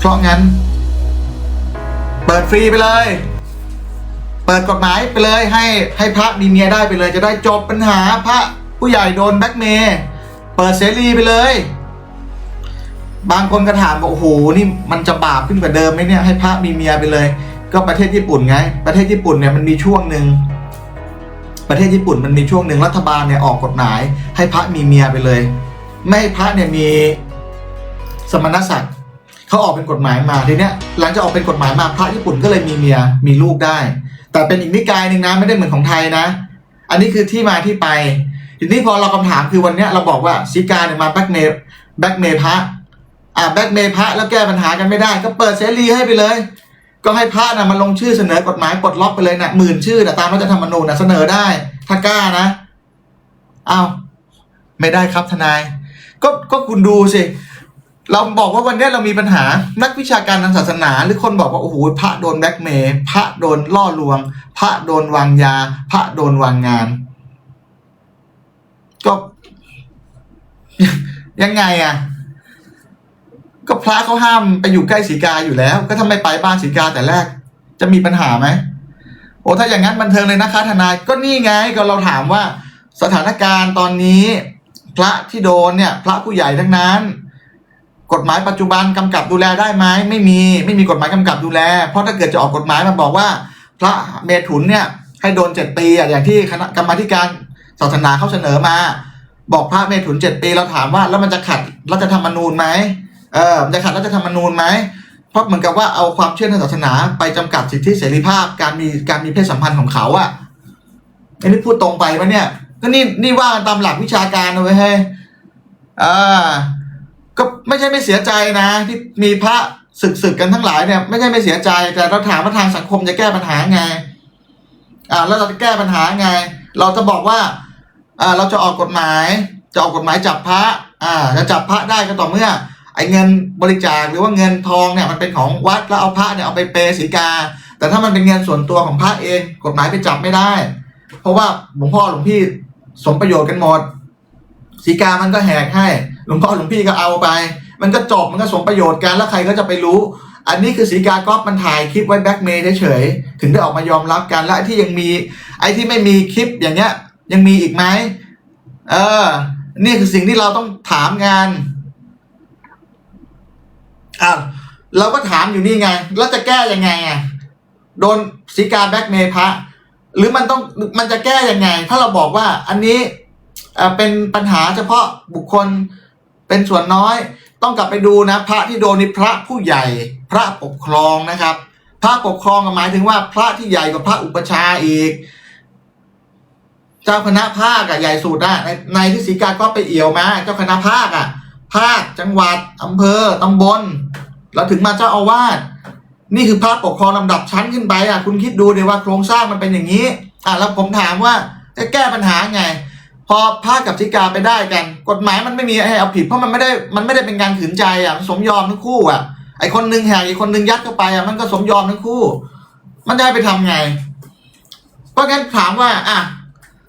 เพราะงั้น เปิดฟรีไปเลย เปิดกฎหมายไปเลยให้ให้พระมีเมียได้ไปเลย จะได้จบปัญหาพระผู้ใหญ่โดนแบ็กเมย์เปิดเสรีไปเลย บางคนก็ถามว่าโอ้โหนี่มันจะบาปขึ้นกว่าเดิมไหมเนี่ยให้พระมีเมียไปเลย ก็ประเทศญี่ปุ่นไง ประเทศญี่ปุ่นเนี่ยมันมีช่วงหนึ่งประเทศญี่ปุ่นมันมีช่วงหนึ่งรัฐบาลเนี่ยออกกฎหมาย ให้พระมีเมียไปเลย ไม่ให้พระเนี่ยมีสมณศักดิ์ เขาออกเป็นกฎหมายมาทีเนี้ยหลังจากออกเป็นกฎหมายมาพระญี่ปุ่นก็เลยมีเมียมีลูกได้ แต่เป็นอีกนิกายหนึ่งนะไม่ได้เหมือนของไทยนะ อันนี้คือที่มาที่ไป ทีนี้พอเราคำถามคือวันเนี้ยเราบอกว่าซิกาเนี่ยมาแบ็กเมย์แบ็กเมย์พระอ่าแบ็กเมย์พระแล้วแก้ปัญหากันไม่ได้ ก็เปิดเสรีให้ไปเลย ก็ให้พระนะมาลงชื่อเสนอกฎหมายปลดล็อกไปเลยนะหมื่นชื่อนะตามรัฐธรรมนูญนะเสนอได้ ถ้ากล้านะอ้าวไม่ได้ครับทนาย ก็ก็คุณดูสิ เราบอกว่าวันนี้เรามีปัญหานักวิชาการทางศาสนา หรือคนบอกว่าโอ้โหพระโดนแบล็กเมย์พระโดนล่อลวง พระโดนวางยา พระโดนวางงาน ก็ ยังไงอะ ก็พระเขาห้ามไปอยู่ใกล้สีกาอยู่แล้ว ก็ทำไมไปบ้านสีกาแต่แรก จะมีปัญหาไหมโอ้ถ้าอย่างนั้นบันเทิงเลยนะคะทนายก็นี่ไงก็เราถามว่า สถานการณ์ตอนนี้ พระที่โดนเนี่ย พระผู้ใหญ่ทั้งนั้น กฎหมายปัจจุบันกำกับดูแลได้ไหมไม่มีไม่มีกฎหมายกำกับดูแล เพราะถ้าเกิดจะออกกฎหมายมาบอกว่า พระเมถุนเนี่ยให้โดนเจ็ดปีอย่างที่คณะกรรมธิการศาสนาเขาเสนอมา บอกพระเมถุนเจ็ดปีเราถามว่าแล้วมันจะขัดรัฐธรรมนูญไหมเออมันจะขัดรัฐธรรมนูญไหมเพราะเหมือนกับว่าเอาความเชื่อทางศาสนาไปจำกัดสิทธิเสรีภาพการมีการมีเพศสัมพันธ์ของเขาอะอันนี้พูดตรงไปปะเนี่ย ก็นี่นี่ว่าตามหลักวิชาการนะเว้ยเฮ้ยอ่า ก็ไม่ใช่ไม่เสียใจนะ ที่มีพระศึกศึกกันทั้งหลายเนี่ยไม่ใช่ไม่เสียใจ แต่เราถามว่าทางสังคมจะแก้ปัญหาไง อ่าแล้วเราจะแก้ปัญหาไง เราจะบอกว่า อ่า เราจะออกกฎหมาย จะออกกฎหมายจับพระ อ่า จะจับพระได้ก็ต่อเมื่อไอ้เงินบริจาคหรือว่าเงินทองเนี่ยมันเป็นของวัดแล้วเอาพระเนี่ยเอาไปเปสีกา แต่ถ้ามันเป็นเงินส่วนตัวของพระเอง กฎหมายไปจับไม่ได้ เพราะว่าหลวงพ่อหลวงพี่สมประโยชน์กันหมด สีกามันก็แหกให้หลวงพ่อหลวงพี่ก็เอาไป มันก็จบมันก็สมประโยชน์กันแล้วใครก็จะไปรู้ อันนี้คือสีกาก๊อฟมันถ่ายคลิปไว้แบ็กเมย์เฉยๆถึงได้ออกมายอมรับกันและไอ้ที่ยังมี ไอ้ที่ไม่มีคลิปอย่างเงี้ย ยังมีอีกไหมเออ นี่คือสิ่งที่เราต้องถามงานอ้าวเราก็ถามอยู่นี่ไง แล้วจะแก้ยังไงอะโดนสีกาแบ็กเมย์พระหรือมันต้องมันจะแก้ยังไง ถ้าเราบอกว่าอันนี้ เอ่อเป็นปัญหาเฉพาะบุคคลเป็นส่วนน้อย ต้องกลับไปดูนะ พระที่โดนนี่พระผู้ใหญ่ พระปกครองนะครับ พระปกครองหมายถึงว่าพระที่ใหญ่กว่าพระอุปชาอีก เจ้าคณะภาคอะใหญ่สุดอะในในที่สีกาก็ไปเอี่ยวมา เจ้าคณะภาคอะภาคจังหวัดอำเภอตำบลแล้วถึงมาเจ้าอาวาสนี่คือพระปกครองลำดับชั้นขึ้นไปอะคุณคิดดูเดี๋ยวว่าโครงสร้างมันเป็นอย่างนี้อะแล้วผมถามว่าจะแก้ปัญหาไง พอพระกับธิกาไปได้กัน กฎหมายมันไม่มีให้เอาผิดเพราะมันไม่ได้มันไม่ได้เป็นการขืนใจอะมันสมยอมทั้งคู่อะไอคนหนึ่งแหกอีกคนหนึ่งยัดเข้าไปอะมันก็สมยอมทั้งคู่ มันจะไปทำไง เพราะงั้นถามว่า อะ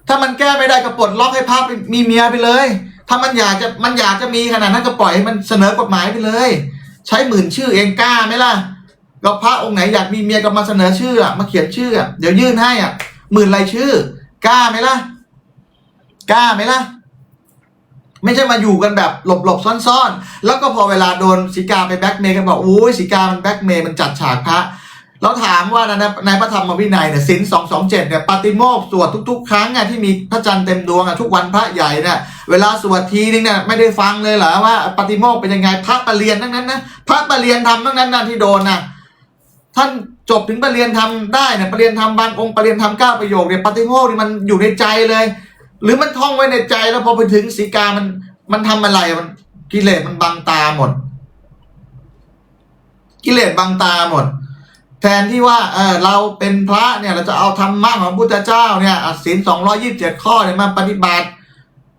ถ้ามันแก้ไม่ได้ก็ปลดล็อกให้พระไปมีเมียไปเลย ถ้ามันอยากจะมันอยากจะมีขนาดนั้นก็ปล่อยให้มันเสนอกฎหมายไปเลย ใช้หมื่นชื่อเองกล้าไหมล่ะก็พระองค์ไหนอยากมีเมียก็มาเสนอชื่ออะมาเขียนชื่ออะเดี๋ยวยื่นให้อะหมื่นรายชื่อกล้าไหมล่ะ กล้าไหมล่ะ ไม่ใช่มาอยู่กันแบบหลบหลบซ่อนๆ แล้วก็พอเวลาโดนสีกาไปแบ็กเมย์กันบอกโอ้ยสีกามันแบ็กเมย์มันจัดฉากพระเราถามว่าในในพระธรรมวินัยเนี่ยสินสองสองเจ็ดเนี่ยปาติโมกสวดทุก ๆ ครั้งอะที่มีพระจันทร์เต็มดวงอะทุกวันพระใหญ่เนี่ยเวลาสวดทีนึงเนี่ยไม่ได้ฟังเลยเหรอว่าปาติโมกเป็นยังไงพระประเรียนทั้งนั้นนะพระประเรียนทำทั้งนั้นนะที่โดนนะท่านจบถึงประเรียนทำได้เนี่ยประเรียนทำบางองค์ประเรียนทำเก้าประโยคเนี่ยปาติโมกนี่มันอยู่ในใจเลย หรือมันท่องไว้ในใจแล้วพอไปถึงสีกามัน มันทำอะไรมันกิเลสมันบังตาหมด กิเลสบังตาหมด แทนที่ว่า เออเราเป็นพระเนี่ย เราจะเอาธรรมะของพุทธเจ้าเนี่ยอะศีลสองร้อยี่สิบเจ็ดข้อเนี่ยมาปฏิบัติ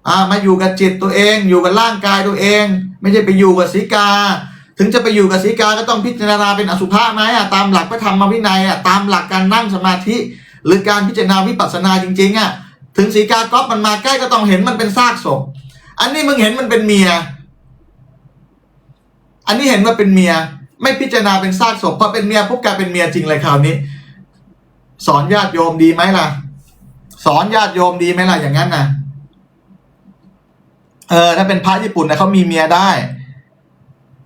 อ่า มาอยู่กับจิตตัวเอง อยู่กับร่างกายตัวเอง ไม่ใช่ไปอยู่กับสีกา ถึงจะไปอยู่กับสีกาก็ต้องพิจารณาเป็นอสุภะไหมอะตามหลักพระธรรมวินัยอะตามหลักการนั่งสมาธิ หรือการพิจารณาวิปัสสนาจริงๆอะ ถึงสีกาก๊อฟมันมาใกล้ก็ต้องเห็นมันเป็นซากศพ อันนี้มึงเห็นมันเป็นเมีย อันนี้เห็นว่าเป็นเมีย ไม่พิจารณาเป็นซากศพพอเป็นเมียปุ๊บกลายเป็นเมียจริงเลยคราวนี้ สอนญาติโยมดีไหมล่ะ สอนญาติโยมดีไหมล่ะอย่างนั้นนะเออถ้าเป็นพระญี่ปุ่นนี่ยเขามีเมียได้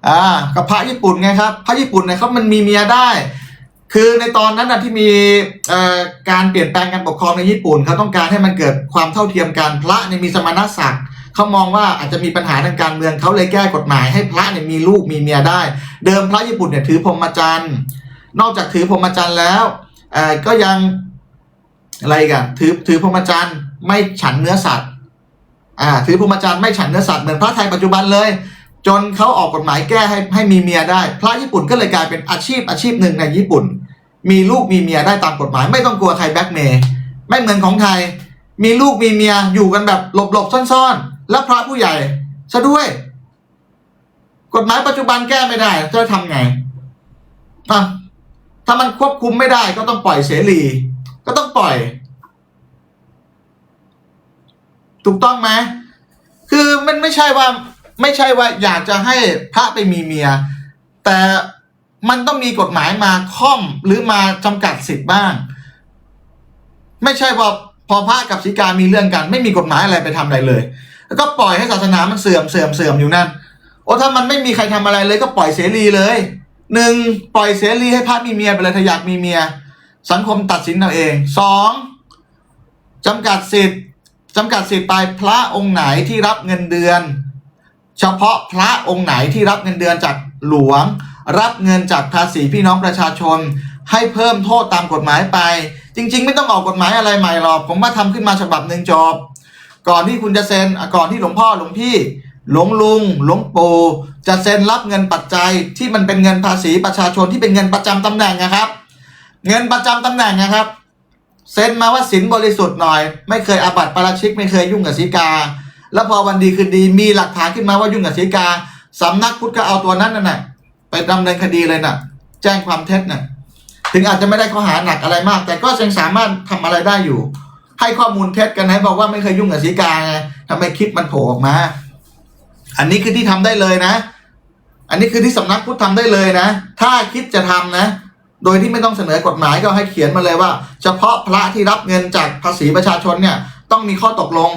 อ่ากับพระญี่ปุ่นไงครับ พระญี่ปุ่นเนี่ยเขามันมีเมียได้ คือในตอนนั้นนะที่มีการเปลี่ยนแปลงการปกครองในญี่ปุ่นเขาต้องการให้มันเกิดความเท่าเทียมกันพระเนี่ยมีสมณศักดิ์เขามองว่าอาจจะมีปัญหาทางการเมืองเขาเลยแก้กฎหมายให้พระเนี่ยมีลูกมีเมียได้ เดิมพระญี่ปุ่นเนี่ยถือพรหมจรรย์นอกจากถือพรหมจรรย์แล้วก็ยังอะไรกันถือถือพรหมจรรย์ไม่ฉันเนื้อสัตว์อ่าถือพรหมจรรย์ไม่ฉันเนื้อสัตว์เหมือนพระไทยปัจจุบันเลย จนเขาออกกฎหมายแก้ให้ให้มีเมียได้ พระญี่ปุ่นก็เลยกลายเป็นอาชีพอาชีพหนึ่งในญี่ปุ่น มีลูกมีเมียได้ตามกฎหมาย ไม่ต้องกลัวใครแบ็กเมย์ไม่เหมือนของไทย มีลูกมีเมียอยู่กันแบบหลบๆซ่อนๆ แล้วพระผู้ใหญ่ซะด้วย กฎหมายปัจจุบันแก้ไม่ได้จะทำไงอะถ้ามันควบคุมไม่ได้ก็ต้องปล่อยเสรี ก็ต้องปล่อย ถูกต้องไหมคือมันไม่ใช่ว่า ไม่ใช่ว่าอยากจะให้พระไปมีเมีย แต่ มันต้องมีกฎหมายมาค่อมหรือมาจำกัดสิทธิ์บ้าง ไม่ใช่ว่าพอพระกับศีกามีเรื่องกัน ไม่มีกฎหมายอะไรไปทำอะไรเลย แล้วก็ปล่อยให้ศาสนามันเสื่อมเสื่อมเสื่อมอยู่นั่นโอ้ถ้ามันไม่มีใครทำอะไรเลยก็ปล่อยเสรีเลยหนึ่งปล่อยเสรีให้พระมีเมียไปเลยถ้าอยากมีเมีย สังคมตัดสินเอาเองสองจำกัดสิทธิ์จำกัดสิทธิ์ไปพระองค์ไหนที่รับเงินเดือน เฉพาะพระองค์ไหนที่รับเงินเดือนจากหลวง รับเงินจากภาษีพี่น้องประชาชน ให้เพิ่มโทษตามกฎหมายไป จริง ๆ ไม่ต้องออกกฎหมายอะไรใหม่หรอกผมว่าทำขึ้นมาฉบับหนึ่งจบก่อนที่คุณจะเซ็นก่อนที่หลวงพ่อหลวงพี่ หลวงลุง หลวงปู่จะเซ็นรับเงินปัจจัยที่มันเป็นเงินภาษีประชาชนที่เป็นเงินประจำตำแหน่งนะครับ เงินประจำตำแหน่งนะครับเซ็นมาว่าสินบริสุทธิ์หน่อย ไม่เคยอาบัติปราชิกไม่เคยยุ่งกับสีกา แล้วพอวันดีคืนดีมีหลักฐานขึ้นมาว่ายุ่งกับสีกาสำนักพุทธก็เอาตัวนั้นน่ะนะ ไปดำเนินคดีเลยน่ะ แจ้งความเท็จน่ะถึงอาจจะไม่ได้ข้อหาหนักอะไรมาก แต่ก็ยังสามารถทำอะไรได้อยู่ ให้ข้อมูลเท็จกันให้บอกว่าไม่เคยยุ่งกับสีกาไงทำไมคลิปมันโผล่ออกมา อันนี้คือที่ทำได้เลยนะ อันนี้คือที่สำนักพุทธทำได้เลยนะ ถ้าคิดจะทำนะ โดยที่ไม่ต้องเสนอกฎหมายก็ให้เขียนมาเลยว่า เฉพาะพระที่รับเงินจากภาษีประชาชนเนี่ย ต้องมีข้อตกลง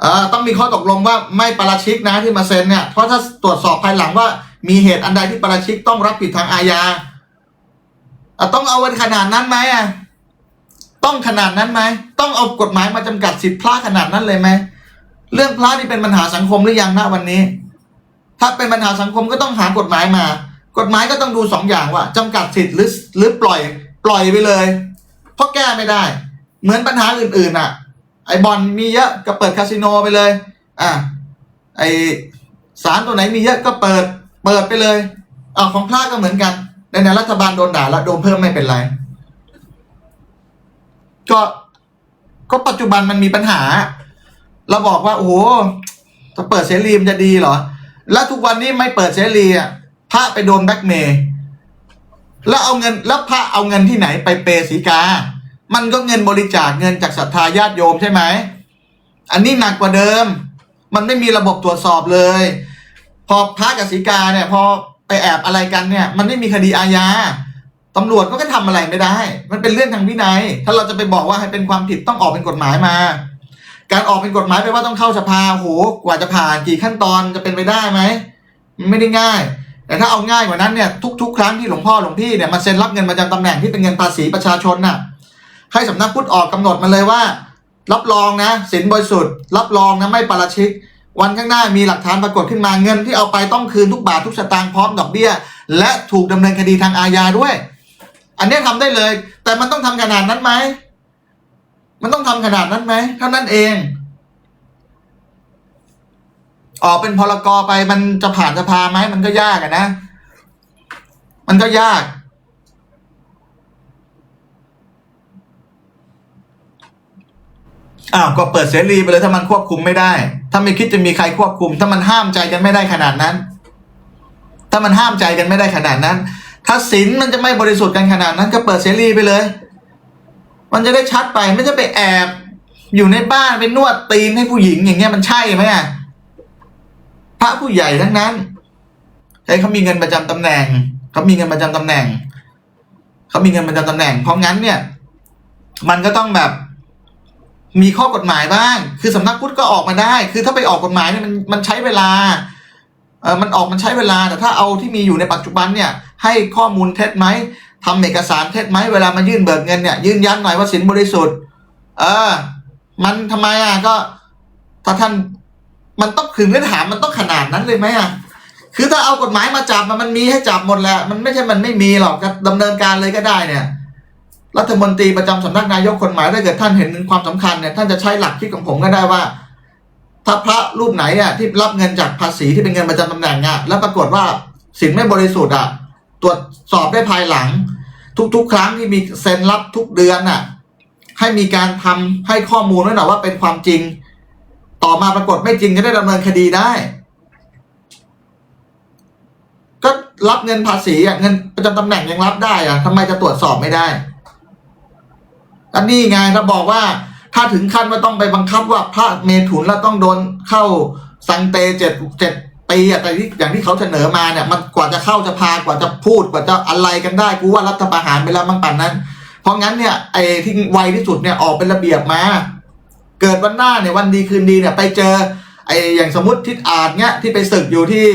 เอ่อต้องมีข้อตกลงว่าไม่ปราชิกนะที่มาเซ็นเนี่ยเพราะถ้าตรวจสอบภายหลังว่า มีเหตุอันใดที่ปราชิกต้องรับผิดทางอาญาต้องเอาขนาดนั้นไหมอะต้องขนาดนั้นไหมต้องเอากฎหมายมาจำกัดสิทธิพระขนาดนั้นเลยไหมเรื่องพระนี่เป็นปัญหาสังคมหรือยังณวันนี้ ถ้าเป็นปัญหาสังคมก็ต้องหากฎหมายมา กฎหมายก็ต้องดูสองอย่างว่าจำกัดสิทธิ์หรือหรือปล่อย ปล่อยไปเลย เพราะแก้ไม่ได้ เหมือนปัญหาอื่นๆอะ ไอบอลมีเยอะก็เปิดคาสิโนไปเลย อะไอสารตัวไหนมีเยอะก็เปิด เปิดไปเลยอ่าของพระก็เหมือนกันในในรัฐบาลโดนด่าแล้วโดนเพิ่มไม่เป็นไร ก็ก็ปัจจุบันมันมีปัญหา เราบอกว่า โอ้โหถ้าเปิดเสรีมันจะดีเหรอ แล้วทุกวันนี้ไม่เปิดเสรีอะพระไปโดนแบล็กเมย์แล้วเอาเงินแล้วพระเอาเงินที่ไหนไปเปสีกา มันก็เงินบริจาคเงินจากศรัทธาญาติโยมใช่ไหม อันนี้หนักกว่าเดิม มันไม่มีระบบตรวจสอบเลย พอพระกับสีกาเนี่ย พอไปแอบอะไรกันเนี่ย มันไม่มีคดีอาญาตำรวจก็ทำอะไรไม่ได้ มันเป็นเรื่องทางวินัย ถ้าเราจะไปบอกว่าให้เป็นความผิดต้องออกเป็นกฎหมายมา การออกเป็นกฎหมายแปลว่าต้องเข้าสภาโหกว่าจะผ่านกี่ขั้นตอนจะเป็นไปได้ไหมมันไม่ได้ง่าย แต่ถ้าเอาง่ายกว่านั้นเนี่ยทุกๆ ครั้งที่หลวงพ่อหลวงพี่เนี่ยมาเซ็นรับเงินประจำตำแหน่งที่เป็นเงินภาษีประชาชนน่ะให้สำนักพุทธออกกำหนดมาเลยว่า รับรองนะสินบริสุทธิ์รับรองนะไม่ปราชิก วันข้างหน้ามีหลักฐานปรากฏขึ้นมาเงินที่เอาไปต้องคืนทุกบาททุกสตางค์พร้อมดอกเบี้ย และถูกดำเนินคดีทางอาญาด้วย อันนี้ยทำได้เลย แต่มันต้องทำขนาดนั้นไหมมันต้องทำขนาดนั้นไหมเท่านั้นเอง ออกเป็นพลกรไปมันจะผ่านสภาไหมมันก็ยากอะนะ มันก็ยาก อ้าวก็เปิดเสรีไปเลยถ้ามันควบคุมไม่ได้ ถ้าไม่คิดจะมีใครควบคุม ถ้ามันห้ามใจกันไม่ได้ขนาดนั้น ถ้ามันห้ามใจกันไม่ได้ขนาดนั้น ถ้าศีลมันจะไม่บริสุทธิ์กันขนาดนั้น ก็เปิดเสรีไปเลย มันจะได้ชัดไปไม่จะไปแอบ อยู่ในบ้านไปนวดตีนให้ผู้หญิงอย่างเงี้ยมันใช่ไหมอะพระผู้ใหญ่ทั้งนั้นให้เขามีเงินประจำตำแหน่งเขามีเงินประจำตำแหน่งเขามีเงินประจำตำแหน่ง เพราะงั้นเนี่ย มันก็ต้องแบบ มีข้อกฎหมายบ้าง คือสำนักพุทธก็ออกมาได้ คือถ้าไปออกกฎหมายเนี่ยมันมันใช้เวลาเออมันออกมันใช้เวลาแต่ถ้าเอาที่มีอยู่ในปัจจุบันเนี่ย ให้ข้อมูลเท็จไหมทำเอกสารเท็จไหมเวลามายื่นเบิกเงินเนี่ยยืนยันหน่อยว่าสินบริสุทธิ์ เออ มันทำไมอะก็ ถ้าท่านมันต้องถึงเนื้อถามมันต้องขนาดนั้นเลยไหมอะคือถ้าเอากฎหมายมาจับมันมันมีให้จับหมดแหละมันไม่ใช่มันไม่มีหรอกก็ดำเนินการเลยก็ได้เนี่ย รัฐมนตรีประจำสำนักนายกคนใหม่ถ้าเกิดท่านเห็นความสำคัญเนี่ยท่านจะใช้หลักคิดของผมก็ได้ว่า ถ้าพระรูปไหนอะที่รับเงินจากภาษีที่เป็นเงินประจำตำแหน่งอะแล้วปรากฏว่าสินไม่บริสุทธิ์อะตรวจสอบได้ภายหลัง ทุกๆ ครั้งที่มีเซ็นรับทุกเดือนอะ ให้มีการทำให้ข้อมูลไว้หน่อยว่าเป็นความจริง ต่อมาปรากฏไม่จริงก็ได้ดำเนินคดีได้ ก็รับเงินภาษีอะเงินประจำตำแหน่งยังรับได้อะทำไมจะตรวจสอบไม่ได้ อันนี้ไงเราบอกว่า ถ้าถึงขั้นว่าต้องไปบังคับว่าพระเมถุนแล้วต้องโดนเข้าสังเตเจ็ดเจ็ดปีอะแต่ที่อย่างที่เขาเสนอมาเนี่ยมันกว่าจะเข้าจะพากว่าจะพูดกว่าจะอะไรกันได้กูว่ารัฐประหารไปแล้วมั้งป่านนั้น เพราะงั้นเนี่ยไอ้ที่ไวที่สุดเนี่ยออกเป็นระเบียบมา เกิดวันหน้าเนี่ยวันดีคืนดีเนี่ยไปเจอไอ้อย่างสมมติทิศอาจเนี่ยที่ไปศึกอยู่ที่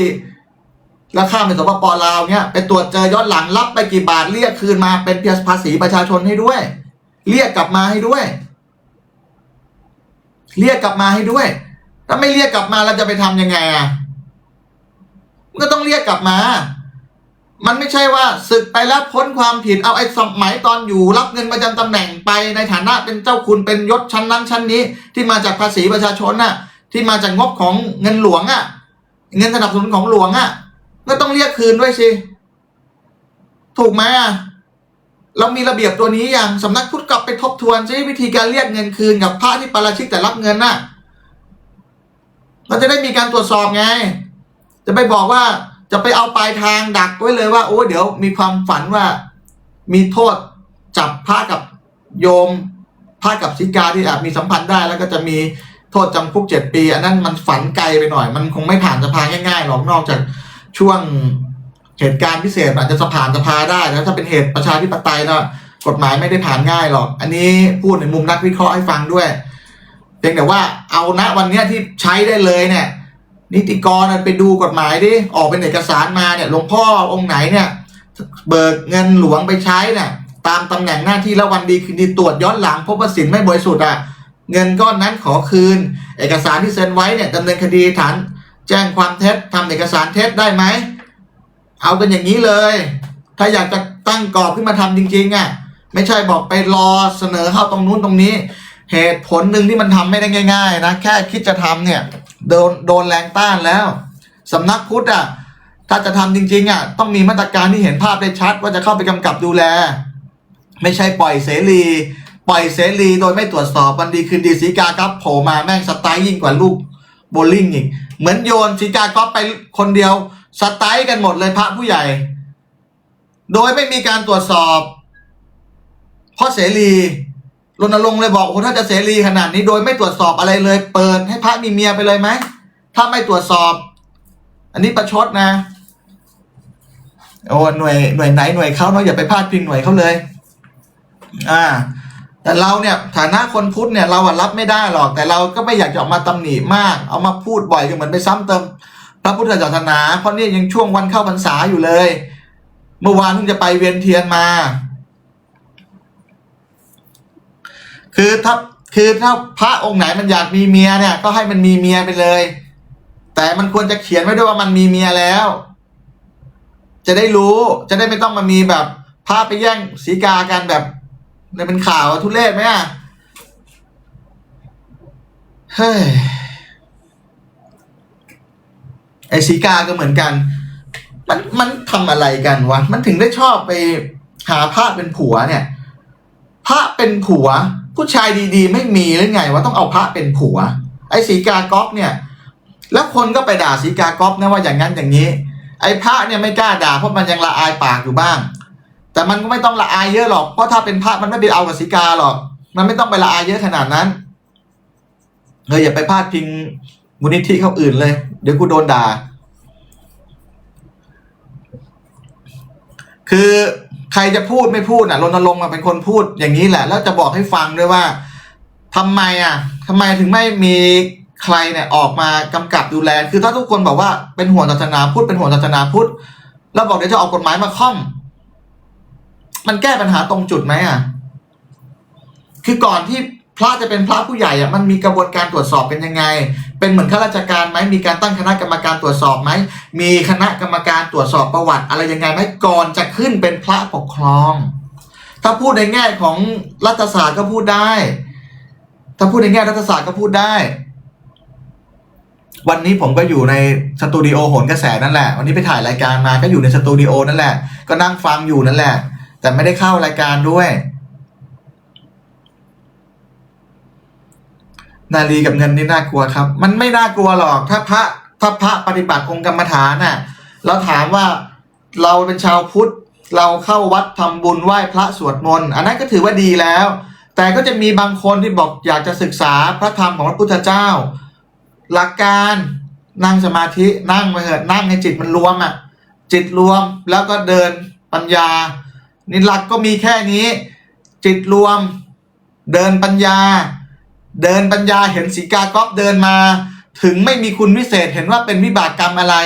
แล้วข้ามไปสปปลาวเนี่ยไปตรวจเจอย้อนหลังรับไปกี่บาทเรียกคืนมาเป็นเพียภาษีประชาชนให้ด้วย เรียกกลับมาให้ด้วย เรียกกลับมาให้ด้วย ถ้าไม่เรียกกลับมาเราจะไปทำยังไงอะมันก็ต้องเรียกกลับมา มันไม่ใช่ว่าศึกไปแล้วพ้นความผิดเอาไอ้สมัยตอนอยู่ รับเงินประจำตำแหน่งไปในฐานะเป็นเจ้าคุณเป็นยศชั้นนั้นชั้นนี้ ที่มาจากภาษีประชาชนน่ะ ที่มาจากงบของเงินหลวงอะ เงินสนับสนุนของหลวงอะ ก็ต้องเรียกคืนด้วยสิ ถูกไหมอะ เรามีระเบียบตัวนี้อย่างสำนักพุทธกลับไปทบทวนซิวิธีการเรียกเงินคืนกับพระที่ปาราชิกแต่รับเงินน่ะเราจะได้มีการตรวจสอบไง จะไปบอกว่าจะไปเอาปลายทางดักไว้เลยว่า โอ้เดี๋ยวมีความฝันว่า มีโทษจับพระกับโยมพระกับสิกาที่อาจมีสัมพันธ์ได้ แล้วก็จะมีโทษจำคุกเจ็ดปี อันนั้นมันฝันไกลไปหน่อย มันคงไม่ผ่านสภาง่ายๆหรอกนอกจากช่วง เหตุการณ์พิเศษอาจจะสผ่านสภาได้แล้วถ้าเป็นเหตุประชาธิปไตยแล้วกฎหมายไม่ได้ผ่านง่ายหรอก อันนี้พูดในมุมนักวิเคราะห์ให้ฟังด้วยเพียงแต่ว่าเอาณวันนี้ที่ใช้ได้เลยเนี่ย นิติกรไปดูกฎหมายดิออกเป็นเอกสารมาเนี่ยหลวงพ่อองค์ไหนเนี่ย เบิกเงินหลวงไปใช้เนี่ยตามตำแหน่งหน้าที่แล้ววันดีคืนดีตรวจย้อนหลังพบว่าสินไม่บริสุทธิ์อะเงินก้อนนั้นขอคืน เอกสารที่เซ็นไว้เนี่ยดำเนินคดีฐานแจ้งความเท็จทำเอกสารเท็จได้ไหม เอากันอย่างนี้เลย ถ้าอยากจะตั้งกรอบขึ้นมาทำจริงๆอะไม่ใช่บอกไปรอเสนอเข้าตรงนู้นตรงนี้ เหตุผลหนึ่งที่มันทำไม่ได้ง่าย ๆ นะแค่คิดจะทำเนี่ยโดนโดนแรงต้านแล้วสำนักพุทธอะถ้าจะทำจริงๆอะต้องมีมาตรการที่เห็นภาพได้ชัด ว่าจะเข้าไปกำกับดูแล ไม่ใช่ปล่อยเสรีปล่อยเสรีโดยไม่ตรวจสอบวันดีคืนดีสีกาครับโผล่มาแม่งสไตล์ยิ่งกว่าลูกโบลิ่งอีก เหมือนโยนสีกาก๊อฟไปคนเดียว สไตล์กันหมดเลยพระผู้ใหญ่ โดยไม่มีการตรวจสอบเพราะเสรีรณรงค์เลยบอกโอ้ถ้าจะเสรีขนาดนี้โดยไม่ตรวจสอบอะไรเลย เปิดให้พระมีเมียไปเลยไหมถ้าไม่ตรวจสอบ อันนี้ประชดนะโอ้หน่วยหน่วยไหนหน่วยเขาเนาะอย่าไปพลาดพิงหน่วยเขาเลย อ่า แต่เราเนี่ยฐานะคนพุทธเนี่ยเราอะรับไม่ได้หรอก แต่เราก็ไม่อยากจะออกมาตำหนิมาก เอามาพูดบ่อยก็เหมือนไปซ้ำเติม พระพุทธศาสนาเพราะนี่ยังช่วงวันเข้าพรรษาอยู่เลย เมื่อวานเพิ่งจะไปเวียนเทียนมา คือถ้าคือถ้าพระองค์ไหนมันอยากมีเมียเนี่ย ก็ให้มันมีเมียไปเลย แต่มันควรจะเขียนไว้ด้วยว่ามันมีเมียแล้ว จะได้รู้จะได้ไม่ต้องมามีแบบพระไปแย่งสีกากันแบบเนี่ยเป็นข่าวทุเรศไหมอะเฮ้ย ไอสีกาก็เหมือนกัน มันมันทำอะไรกันวะ มันถึงได้ชอบไปหาพระเป็นผัวเนี่ยพระเป็นผัว ผู้ชายดีๆ ไม่มีหรือไงว่าต้องเอาพระเป็นผัว ไอ้สีกาก๊อฟเนี่ย แล้วคนก็ไปด่าสีกาก๊อฟนะว่าอย่างนั้นอย่างนี้ ไอ้พระเนี่ยไม่กล้าด่าเพราะมันยังละอายปากอยู่บ้าง แต่มันก็ไม่ต้องละอายเยอะหรอกเพราะถ้าเป็นพระมันไม่ไปเอากับสีกาหรอก มันไม่ต้องไปละอายเยอะขนาดนั้นเอออย่าไปพาดพิง มูลนิธิเขาอื่นเลย เดี๋ยวกูโดนด่า คือใครจะพูดไม่พูดอะรณรงค์มาเป็นคนพูดอย่างนี้แหละ แล้วจะบอกให้ฟังด้วยว่าทำไมอะทำไมถึงไม่มีใครเนี่ยออกมากำกับดูแล คือถ้าทุกคนบอกว่าเป็นห่วงศาสนาพุทธเป็นห่วงศาสนาพุทธแล้วบอกเดี๋ยวจะออกกฎหมายมาค่อม มันแก้ปัญหาตรงจุดไหมอะ คือก่อนที่พระจะเป็นพระผู้ใหญ่อะมันมีกระบวนการตรวจสอบเป็นยังไง เป็นเหมือนข้าราชการไหมมีการตั้งคณะกรรมการตรวจสอบไหมมีคณะกรรมการตรวจสอบประวัติ อะไรยังไงไหมก่อนจะขึ้นเป็นพระปกครอง ถ้าพูดในแง่ของรัฐศาสตร์ก็พูดได้ ถ้าพูดในแง่รัฐศาสตร์ก็พูดได้ วันนี้ผมก็อยู่ในสตูดิโอโหนกระแสนั่นแหละ วันนี้ไปถ่ายรายการมาก็อยู่ในสตูดิโอนั่นแหละ ก็นั่งฟังอยู่นั่นแหละ แต่ไม่ได้เข้ารายการด้วย นาลีกับเงินนี่น่ากลัวครับ มันไม่น่ากลัวหรอก ถ้าพระถ้าพระปฏิบัติองค์กรรมฐานน่ะ เราถามว่าเราเป็นชาวพุทธ เราเข้าวัดทำบุญไหว้พระสวดมนต์อันนั้นก็ถือว่าดีแล้ว แต่ก็จะมีบางคนที่บอกอยากจะศึกษาพระธรรมของพระพุทธเจ้า หลักการนั่งสมาธินั่งไปเถอะนั่งให้จิตมันรวมอะจิตรวมแล้วก็เดินปัญญานี่หลักก็มีแค่นี้ จิตรวม เดินปัญญา เดินปัญญาเห็นสีกาก๊อฟเดินมา ถึงไม่มีคุณวิเศษเห็นว่าเป็นวิบากกรรมอะไร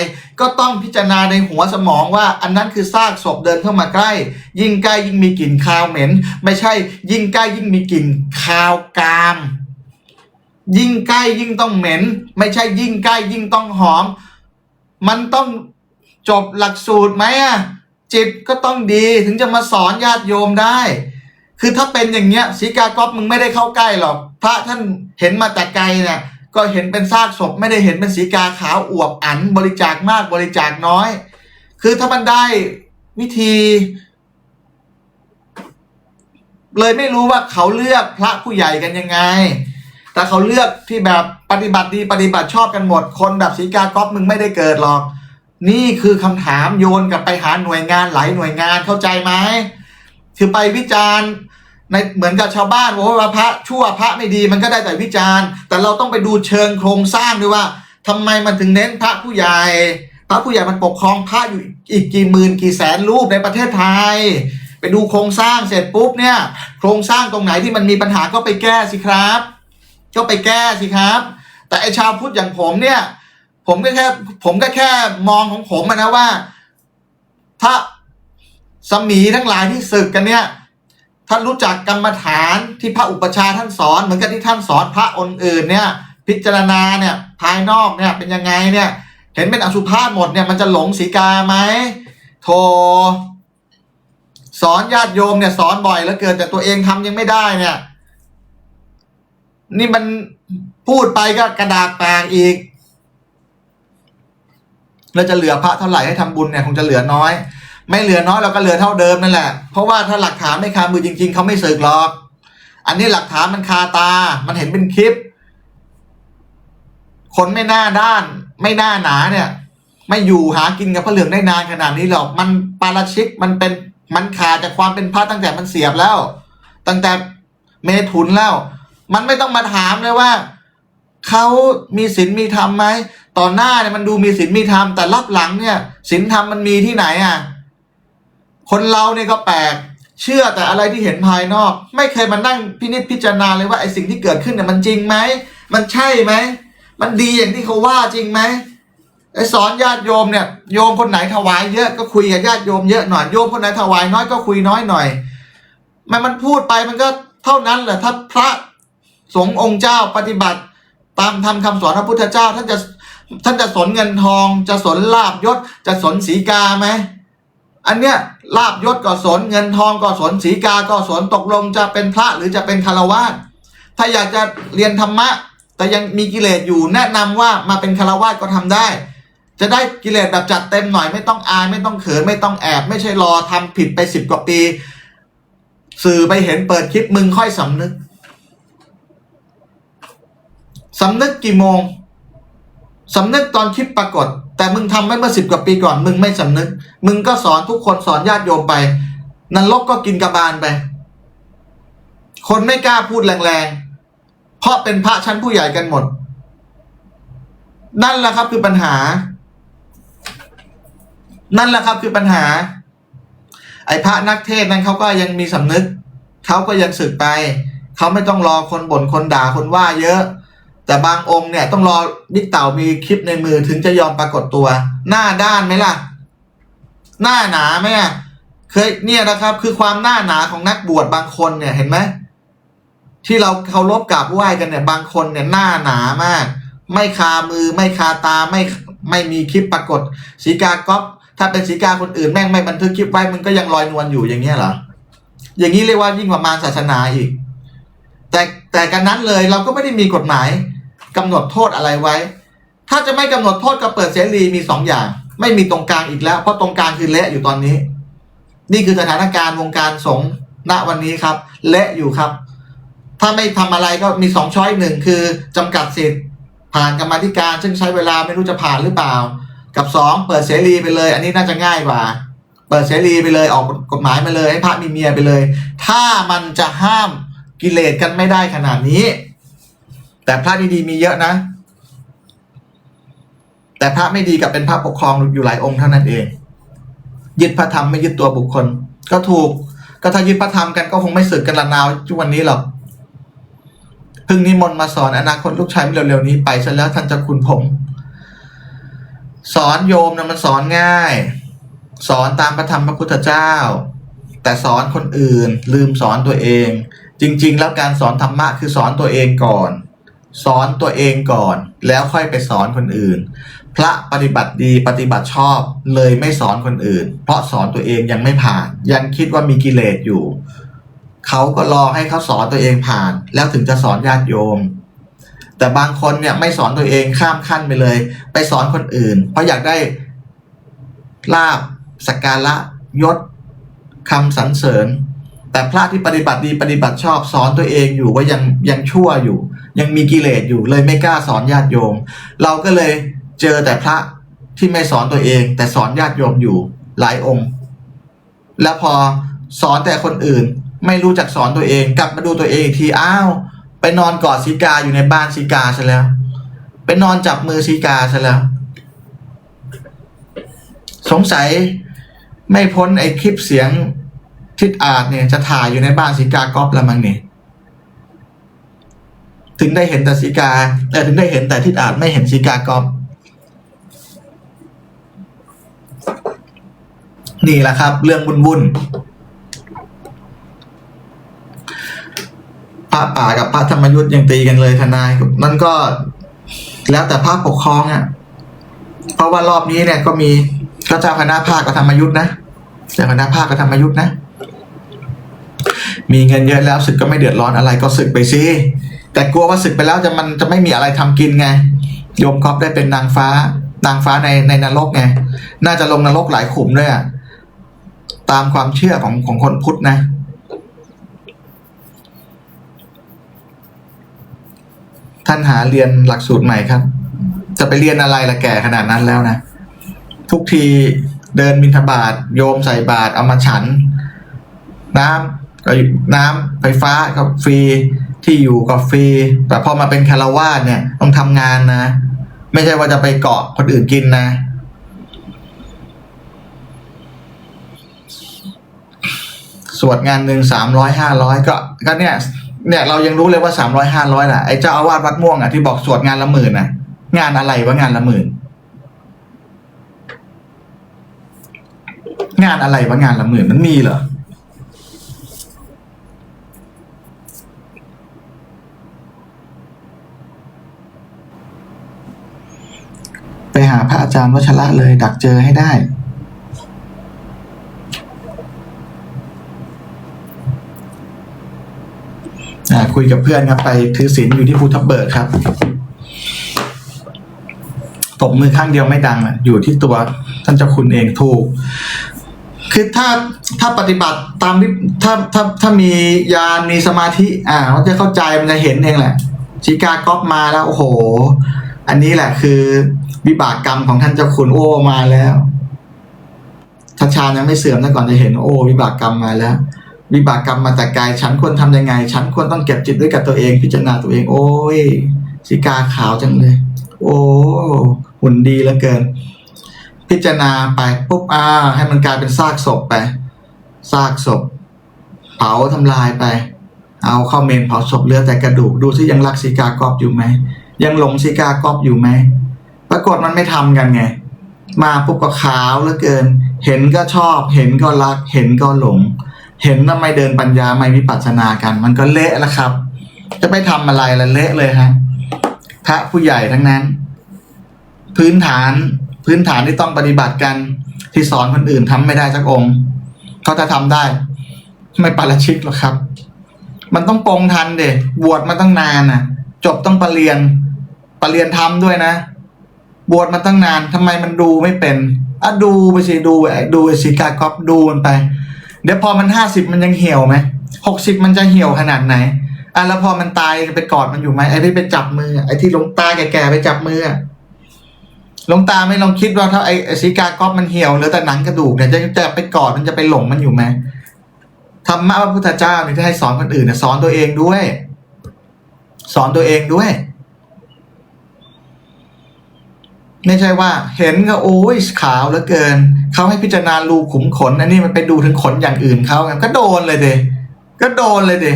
ก็ต้องพิจารณาในหัวสมองว่าอันนั้นคือซากศพเดินเข้ามาใกล้ ยิ่งใกล้ยิ่งมีกลิ่นคาวเหม็น ไม่ใช่ ยิ่งใกล้ยิ่งมีกลิ่นคาวกาม ยิ่งใกล้ยิ่งต้องเหม็น ไม่ใช่ยิ่งใกล้ยิ่งต้องหอม มันต้องจบหลักสูตรไหมอะจิตก็ต้องดีถึงจะมาสอนญาติโยมได้ คือถ้าเป็นอย่างเงี้ยสีกากรอบมึงไม่ได้เข้าใกล้หรอก ระท่านเห็นมาแต่ไกลเนี่ยก็เห็นเป็นซากศพไม่ได้เห็นเป็นสีกาขาวอวบอันบริจาคมากบริจาคน้อย คือถ้ามันได้วิธี เลยไม่รู้ว่าเขาเลือกพระผู้ใหญ่กันยังไง แต่เขาเลือกที่แบบปฏิบัติดีปฏิบัติชอบกันหมด คนแบบสีกากรอบมึงไม่ได้เกิดหรอก นี่คือคำถามโยนกลับไปหาหน่วยงานหลายหน่วยงานเข้าใจไหมคือไปวิจารณ์ ในเหมือนกับชาวบ้านว่าพระชั่วพระไม่ดีมันก็ได้แต่วิจารณ์ แต่เราต้องไปดูเชิงโครงสร้างด้วยว่าทำไมมันถึงเน้นพระผู้ใหญ่ พระผู้ใหญ่มันปกครองพระอยู่อีกกี่หมื่นกี่แสนรูปในประเทศไทย ไปดูโครงสร้างเสร็จปุ๊บเนี่ย โครงสร้างตรงไหนที่มันมีปัญหาก็ไปแก้สิครับ ก็ไปแก้สิครับ แต่ไอชาวพุทธอย่างผมเนี่ย ผมก็แค่ผมก็แค่มองของผมนะว่า ถ้าสมีทั้งหลายที่ศึกกันเนี่ย ท่านรู้จักกรรมฐานที่พระอุปชาท่านสอน เหมือนกับที่ท่านสอนพระองค์อื่นเนี่ย พิจารณาเนี่ยภายนอกเนี่ยเป็นยังไงเนี่ยเห็นเป็นอสุภาพหมดเนี่ยมันจะหลงสีกาไหมโทสอนญาติโยมเนี่ยสอนบ่อยแล้วเกินแต่ตัวเองทำยังไม่ได้เนี่ย นี่มันพูดไปก็กระดากปากอีก แล้วจะเหลือพระเท่าไหร่ให้ทำบุญเนี่ยคงจะเหลือน้อย ไม่เหลือน้อยเราก็เหลือเท่าเดิมนั่นแหละ เพราะว่าถ้าหลักฐานไม่คามือจริง ๆเขาไม่สึกหรอก อันนี้หลักฐานมันคาตา มันเห็นเป็นคลิป คนไม่น่าด้าน ไม่น่าหนาเนี่ย ไม่อยู่หากินกับพระเหลืองได้นานขนาดนี้หรอก มันปาราชิกมันเป็นมันขาดจากความเป็นพระตั้งแต่มันเสียบแล้ว ตั้งแต่เมถุนแล้ว มันไม่ต้องมาถามเลยว่าเขามีศีลมีธรรมไหมต่อหน้าเนี่ยมันดูมีศีลมีธรรมแต่รับหลังเนี่ยศีลธรรมมันมีที่ไหนอะ คนเราเนี่ยก็แปลกเชื่อแต่อะไรที่เห็นภายนอก ไม่เคยมานั่งพินิจพิจารณาเลยว่าไอ้สิ่งที่เกิดขึ้นเนี่ยมันจริงไหมมันใช่ไหมมันดีอย่างที่เขาว่าจริงไหมไอ้สอนญาติโยมเนี่ยโยมคนไหนถวายเยอะก็คุยกับญาติโยมเยอะหน่อยโยมคนไหนถวายน้อยก็คุยน้อยหน่อยมันมันพูดไปมันก็เท่านั้นแหละถ้าพระสงฆ์องค์เจ้าปฏิบัติ ตามทำคำสอนพระพุทธเจ้าท่านจะท่านจะสนเงินทอง จะสนลาบยศจะสนสีกาไหม อันเนี้ยลาบยศก็สนเงินทองก็สนสีกาก็สนตกลงจะเป็นพระหรือจะเป็นคารวาสถ้าอยากจะเรียนธรรมะ แต่ยังมีกิเลสอยู่แนะนำว่ามาเป็นคารวาสก็ทำได้ จะได้กิเลสแบบจัดเต็มหน่อยไม่ต้องอายไม่ต้องเขินไม่ต้องแอบ ไม่ใช่รอทำผิดไปสิบกว่าปี สื่อไปเห็นเปิดคลิปมึงค่อยสำนึกสำนึกกี่โมงสำนึกตอนคลิปปรากฏ แต่มึงทำไว้เมื่อสิบกว่าปีก่อน มึงไม่สำนึก มึงก็สอนทุกคนสอนญาติโยมไปนรกก็กินกระบาลไป คนไม่กล้าพูดแรงๆ เพราะเป็นพระชั้นผู้ใหญ่กันหมด นั่นแหละครับคือปัญหา นั่นแหละครับคือปัญหา ไอ้พระนักเทศน์นั้นเขาก็ยังมีสำนึก เขาก็ยังสึกไป เขาไม่ต้องรอคนบ่นคนด่าคนว่าเยอะ แต่บางองค์เนี่ยต้องรอบิ๊กเต่ามีคลิปในมือถึงจะยอมปรากฏตัว หน้าด้านไหมล่ะ หน้าหนาไหมอะเคยเนี่ยนะครับ คือความหน้าหนาของนักบวชบางคนเนี่ยเห็นไหมที่เราเคารพกราบไหว้กันเนี่ย บางคนเนี่ยหน้าหนามาก ไม่คามือ ไม่คาตาไม่ไม่มีคลิปปรากฏสีกาก๊อปถ้าเป็นสีกาคนอื่นแม่งไม่บันทึกคลิปไว้มันก็ยังลอยนวลอยู่อย่างเงี้ยเหรออย่างนี้เรียกว่ายิ่งกว่ามารศาสนาอีก แต่แต่กันนั้นเลยเราก็ไม่ได้มีกฎหมาย กำหนดโทษอะไรไว้ ถ้าจะไม่กำหนดโทษก็เปิดเสรีมีสองอย่าง ไม่มีตรงกลางอีกแล้ว เพราะตรงกลางคือเละอยู่ตอนนี้ นี่คือสถานการณ์วงการสงฆ์ณวันนี้ครับ เละอยู่ครับ ถ้าไม่ทำอะไรก็มีสองช้อยหนึ่งคือจำกัดสิทธิ์ผ่านกรรมธิการ ซึ่งใช้เวลาไม่รู้จะผ่านหรือเปล่า กับสองเปิดเสรีไปเลย อันนี้น่าจะง่ายกว่า เปิดเสรีไปเลยออกกฎหมายมาเลยให้พระมีเมียไปเลย ถ้ามันจะห้ามกิเลสกันไม่ได้ขนาดนี้ แต่พระดีๆมีเยอะนะ แต่พระไม่ดีกับเป็นพระปกครองอยู่หลายองค์เท่านั้นเอง ยึดพระธรรมไม่ยึดตัวบุคคล ก็ถูกก็ถ้ายึดพระธรรมกันก็คงไม่สึกกันละนาวทุวันนี้หรอกเพึ่งนิมนต์มาสอนอนาคตลูกชายเร็วๆนี้ไปซะแล้วท่านจะคุณผม สอนโยมนะมันสอนง่าย สอนตามพระธรรมพระพุทธเจ้า แต่สอนคนอื่นลืมสอนตัวเอง จริง ๆ แล้วการสอนธรรมะคือสอนตัวเองก่อน สอนตัวเองก่อน แล้วค่อยไปสอนคนอื่น พระปฏิบัติดีปฏิบัติชอบเลยไม่สอนคนอื่น เพราะสอนตัวเองยังไม่ผ่าน ยังคิดว่ามีกิเลสอยู่ เขาก็รอให้เขาสอนตัวเองผ่าน แล้วถึงจะสอนญาติโยม แต่บางคนเนี่ยไม่สอนตัวเองข้ามขั้นไปเลย ไปสอนคนอื่น เพราะอยากได้ลาบสกการะยศคำสรรเสริญ แต่พระที่ปฏิบัติดีปฏิบัติชอบสอนตัวเองอยู่ว่ายังยังชั่วอยู่ ยังมีกิเลสอยู่เลยไม่กล้าสอนญาติโยม เราก็เลยเจอแต่พระที่ไม่สอนตัวเอง แต่สอนญาติโยมอยู่หลายองค์ แล้วพอสอนแต่คนอื่น ไม่รู้จักสอนตัวเองกลับมาดูตัวเองอีกทีอ้าวไปนอนกอดสีกาอยู่ในบ้านสีกาซะแล้ว ไปนอนจับมือสีกาซะแล้ว สงสัยไม่พ้นไอ้คลิปเสียง ทิดอาจเนี่ยจะถ่ายอยู่ในบ้านสีกากอบละมั้งเนี่ยถึงได้เห็นแต่สีกา แต่ถึงได้เห็นแต่ทิดอาจไม่เห็นสีกากอบ นี่แหละครับ เรื่องบุญบุญพระป่ากับพระธรรมยุทธ์ยังตีกันเลยทนายนั่นก็แล้วแต่ภาคปกครองอะ เพราะว่ารอบนี้เนี่ยก็มีก็เจ้าคณะภาคกับธรรมยุทธ์นะเจ้าคณะภาคกับธรรมยุทธ์นะ มีเงินเยอะแล้วศึกก็ไม่เดือดร้อนอะไรก็ศึกไปสิแต่กลัวว่าศึกไปแล้วจะมันจะไม่มีอะไรทำกินไงโยมครอบได้เป็นนางฟ้านางฟ้าในในนรกไงน่าจะลงนรกหลายขุมด้วยอะตามความเชื่อของของคนพุทธนะท่านหาเรียนหลักสูตรใหม่ครับ จะไปเรียนอะไรละแก่ขนาดนั้นแล้วนะ ทุกทีเดินบิณฑบาตโยมใส่บาตรเอามาฉัน น้ำ ก็น้ำไฟฟ้าก็ฟรีที่อยู่ก็ฟรี แต่พอมาเป็นคารวาสเนี่ยต้องทำงานนะ ไม่ใช่ว่าจะไปเกาะคนอื่นกินนะ สวดงานหนึ่งสามร้อยห้าร้อยก็ก็เนี่ยเนี่ยเรายังรู้เลยว่าสามร้อยห้าร้อยแหละไอ้เจ้าอาวาสวัดม่วงอะที่บอกสวดงานละหมื่นน่ะ งานอะไรวะงานละหมื่นงานอะไรวะงานละหมื่นมันมีเหรอ ไปหาพระอา จารย์วัชระเลย ดักเจอให้ได้อ่าคุยกับเพื่อนครับ ไปถือศีลอยู่ที่ภูทับเบิกครับตบมือข้างเดียวไม่ดังอะอยู่ที่ตัวท่านเจ้าคุณเองถูก คือถ้าถ้าปฏิบัติตามที่ถ้าถ้าถ้ามียานมีสมาธิ อ่ามันจะเข้าใจมันจะเห็นเองแหละชีกาก๊อปมาแล้วโอ้โห อันนี้แหละคือ วิบากกรรมของท่านเจ้าคุณโอ้มาแล้วถ้าฌานยังไม่เสื่อมซะก่อนจะเห็นโอ้วิบากกรรมมาแล้ว วิบากกรรมมาแต่ไกลฉันควรทำยังไง ฉันควรต้องเก็บจิตด้วยกับตัวเอง พิจารณาตัวเอง โอ้ยสีกาขาวจังเลย โอ้หุ่นดีเหลือเกิน พิจารณาไปปุ๊บอ่าให้มันกลายเป็นซากศพไปซากศพ เผาทำลายไป เอาเข้าเมนเผาศพเหลือแต่กระดูกดูซิยังรักสีกากรอบอยู่ไหมยังหลงสีกากรอบอยู่ไหม ปรากฏมันไม่ทำกันไง มาปุ๊บก็ขาวเหลือเกิน เห็นก็ชอบ เห็นก็รัก เห็นก็หลง เห็นทำไมเดินปัญญาไม่วิปัสสนากัน มันก็เละแล้วครับ จะไปทำอะไรละเละเลยฮะพระผู้ใหญ่ทั้งนั้น พื้นฐานพื้นฐานที่ต้องปฏิบัติกันที่สอนคนอื่นทำไม่ได้สักองค์เขาจะทำได้ ไม่ปาราชิกหรอกครับ มันต้องปรงทันเด็บวชมาตั้งนานน่ะ จบต้องปรเรียนปรเรียนทำด้วยนะ บวชมาตั้งนานทำไมมันดูไม่เป็นอะดูไปสิดูไอ้ดูไอสีกากอบดูมันไป เดี๋ยวพอมันห้าสิบมันยังเหี่ยวไหมหกสิบมันจะเหี่ยวขนาดไหนอะแล้วพอมันตายไปกอดมันอยู่ไหมไอ้ที่ไปจับมือไอ้ที่หลงตาแก่ๆไปจับมือหลงตาไม่ลองคิดว่าถ้าไอ้สีกากอบมันเหี่ยวเหลือแต่หนังกระดูกเนี่ยจะจะไปกอดมันจะไปหลงมันอยู่ไหมธรรมะพระพุทธเจ้าเนี่ยที่ให้สอนคนอื่นเนี่ยสอนตัวเองด้วย สอนตัวเองด้วย ไม่ใช่ว่าเห็นก็โอ้ยขาวเหลือเกินเขาให้พิจารณารูขุมขน อันนี้มันไปดูถึงขนอย่างอื่นเขาก็โดนเลยเดก็โดนเลยเด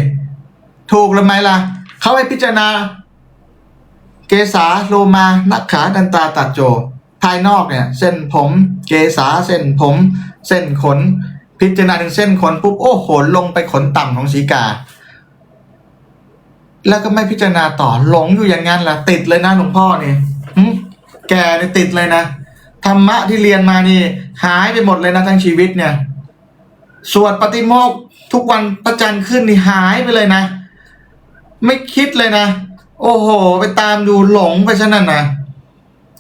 ถูกหรือไม่ล่ะเขาให้พิจารณา เกษาโลมานักขาดันตาตัดโจ ภายนอกเนี่ย เส้นผม เกษาเส้นผม เส้นขน พิจารณาถึงเส้นขนปุ๊บโอ้โหลงไปขนต่ำของสีกาแล้วก็ไม่พิจารณาต่อหลงอยู่อย่างนั้นล่ะ ติดเลยนะหลวงพ่อเนี่หึ แกเนี่ยติดเลยนะธรรมะที่เรียนมานี่ หายไปหมดเลยนะทั้งชีวิตเนี่ยสวดปฏิโมกข์ทุกวันประจันขึ้นนี่หายไปเลยนะ ไม่คิดเลยนะ โอ้โห ไปตามดูหลงไปซะนั่นนะ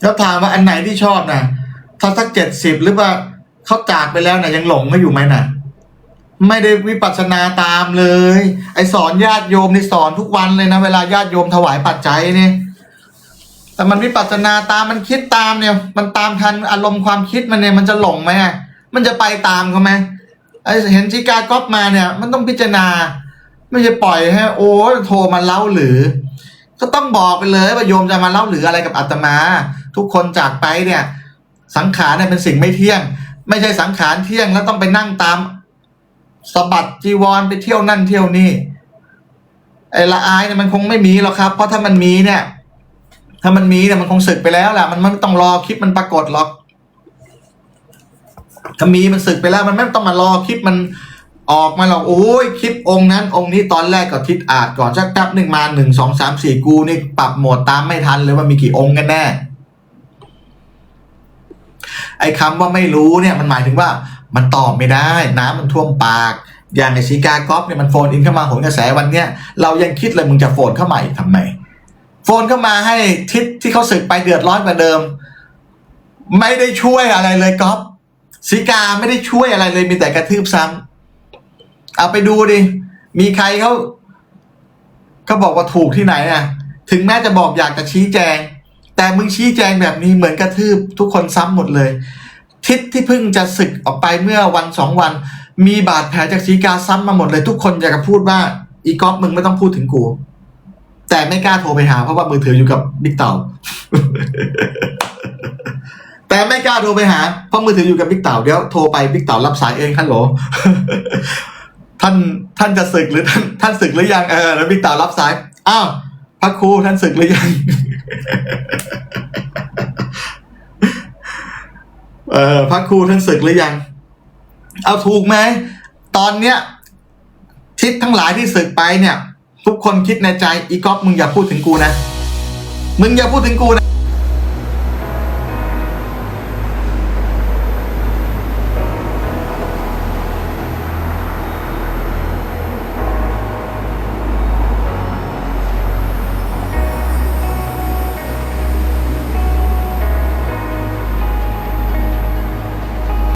แล้วถามว่าอันไหนที่ชอบนะถ้าสักเจ็ดสิบหรือว่าเขาจากไปแล้วนะยังหลงไม่อยู่ไหมนะไม่ได้วิปัสสนาตามเลย ไอสอนญาติโยมนี่สอนทุกวันเลยนะ เวลาญาติโยมถวายปัจจัยเนี่ย แต่มันวิปัสสนาตามมันคิดตามเนี่ย มันตามทันอารมณ์ความคิดมันเนี่ยมันจะหลงไหมมันจะไปตามเขาไหมไอเห็นชิกาก๊อปมาเนี่ย มันต้องพิจารณา ไม่ใช่ปล่อยให้โอ้โทรมาเล่าหรือ ก็ต้องบอกไปเลยว่าโยมจะมาเล่าหรืออะไรกับอาตมา ทุกคนจากไปเนี่ย สังขารเนี่ยเป็นสิ่งไม่เที่ยง ไม่ใช่สังขารเที่ยงแล้วต้องไปนั่งตามสะบัดจีวรไปเที่ยวนั่นเที่ยวนี่ไอ้ละอายเนี่ยมันคงไม่มีหรอกครับ เพราะถ้ามันมีเนี่ย ถ้ามันมีเนี่ยมันคงสึกไปแล้วแหละมันมันต้องรอคลิปมันปรากฏหรอก ถ้ามีมันสึกไปแล้ว มันไม่ต้องมารอคลิปมันออกมาหรอกโอ้ยคลิปองค์นั้น องค์นี้ตอนแรกก็ทิศอาจก่อนสักแป๊บหนึ่งมาหนึ่งสองสามสี่กูนี่ปรับโหมดตามไม่ทันเลยว่ามีกี่องค์กันแน่ ไอ้คำว่าไม่รู้เนี่ย มันหมายถึงว่า มันตอบไม่ได้ น้ำมันท่วมปาก อย่างไอ้สีกากอฟเนี่ยมันโฟนอินเข้ามาโหนกระแสวันเนี้ยเรายังคิดเลยมึงจะโฟนเข้ามาอีกทำไม โฟนเข้ามาให้ทิศที่เขาสึกไปเดือดร้อนกว่าเดิม ไม่ได้ช่วยอะไรเลยก๊อฟสีกาไม่ได้ช่วยอะไรเลยมีแต่กระทืบซ้ำเอาไปดูดิ มีใครเขาเขาบอกว่าถูกที่ไหนอะ ถึงแม้จะบอกอยากจะชี้แจง แต่มึงชี้แจงแบบนี้เหมือนกระทืบทุกคนซ้ำหมดเลย ทิศที่เพิ่งจะศึกออกไปเมื่อวันสองวัน มีบาดแผลจากสีกาซ้ำมาหมดเลย ทุกคนอยากจะพูดว่า อีกอฟมึงไม่ต้องพูดถึงกู แต่ไม่กล้าโทรไปหาเพราะว่ามือถืออยู่กับบิ๊กเต่า แต่ไม่กล้าโทรไปหาเพราะมือถืออยู่กับบิ๊กเต่าเดี๋ยวโทรไปบิ๊กเต่ารับสายเองฮัลโหลท่านท่านจะศึกหรือท่านท่านศึกหรือยังเออแล้วบิ๊กเต่ารับสายอ้าวพระครูท่านศึกหรือยังเออพระครูท่านศึกหรือยัง เอาถูกไหมตอนเนี้ยทิศทั้งหลายที่ศึกไปเนี่ย ทุกคนคิดในใจอีก๊อฟมึงอย่าพูดถึงกูนะ มึงอย่าพูดถึงกูนะ